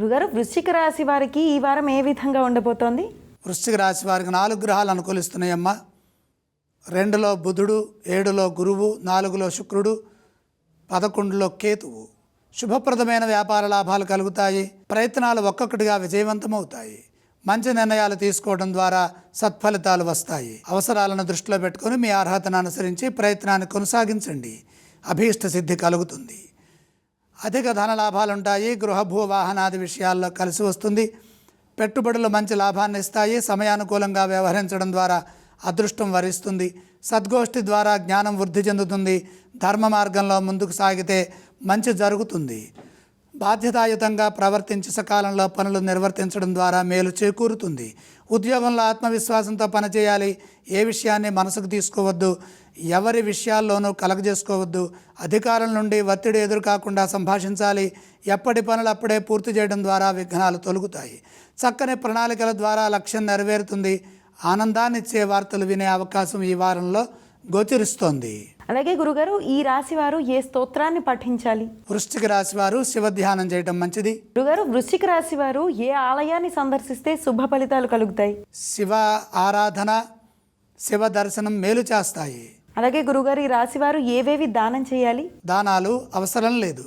గురుగారు వృశ్చిక రాశి వారికి ఈ వారం ఏ విధంగా ఉండబోతోంది? వృశ్చిక రాశి వారికి నాలుగు గ్రహాలు అనుకూలిస్తున్నాయమ్మా. రెండులో బుధుడు ఏడులో గురువు నాలుగులో శుక్రుడు పదకొండులో కేతువు. శుభప్రదమైన వ్యాపార లాభాలు కలుగుతాయి. ప్రయత్నాలు ఒక్కొక్కటిగా విజయవంతమవుతాయి. మంచి నిర్ణయాలు తీసుకోవడం ద్వారా సత్ఫలితాలు వస్తాయి. అవసరాలను దృష్టిలో పెట్టుకొని మీ అర్హతను అనుసరించి ప్రయత్నాన్ని కొనసాగించండి. అభీష్ట సిద్ధి కలుగుతుంది. అధిక ధన లాభాలుంటాయి గృహ భూ వాహనాది విషయాల్లో కలిసి వస్తుంది. పెట్టుబడులు మంచి లాభాన్ని ఇస్తాయి సమయానుకూలంగా వ్యవహరించడం ద్వారా అదృష్టం వరిస్తుంది. సద్గోష్ఠి ద్వారా జ్ఞానం వృద్ధి చెందుతుంది. ధర్మ మార్గంలో ముందుకు సాగితే మంచి జరుగుతుంది. బాధ్యతాయుతంగా ప్రవర్తించి సకాలంలో పనులు నిర్వర్తించడం ద్వారా మేలు చేకూరుతుంది. ఉద్యోగంలో ఆత్మవిశ్వాసంతో పనిచేయాలి. ఏ విషయాన్ని మనసుకు తీసుకోవద్దు. ఎవరి విషయాల్లోనూ కలగజేసుకోవద్దు. అధికారుల నుండి ఒత్తిడి ఎదురు కాకుండా సంభాషించాలి. ఎప్పటి పనులు అప్పుడే పూర్తి చేయడం ద్వారా విఘ్నాలు తొలుగుతాయి. చక్కని ప్రణాళికల ద్వారా లక్ష్యం నెరవేరుతుంది. ఆనందాన్నిచ్చే వార్తలు వినే అవకాశం ఈ వారంలో గోచరిస్తోంది. అలాగే గురుగారు ఈ రాశి వారు ఏ స్తోత్రాన్ని పఠించాలి? వృశ్చిక రాశి వారు శివ ధ్యానం చేయటం మంచిది. గురుగారు వృశ్చిక రాశి వారు ఏ ఆలయాన్ని సందర్శిస్తే శుభ ఫలితాలు కలుగుతాయి? శివ ఆరాధన శివ దర్శనం మేలు చేస్తాయి. అలాగే గురుగారు ఈ రాశి వారు ఏవేవి దానం చేయాలి? దానాలు అవసరం లేదు.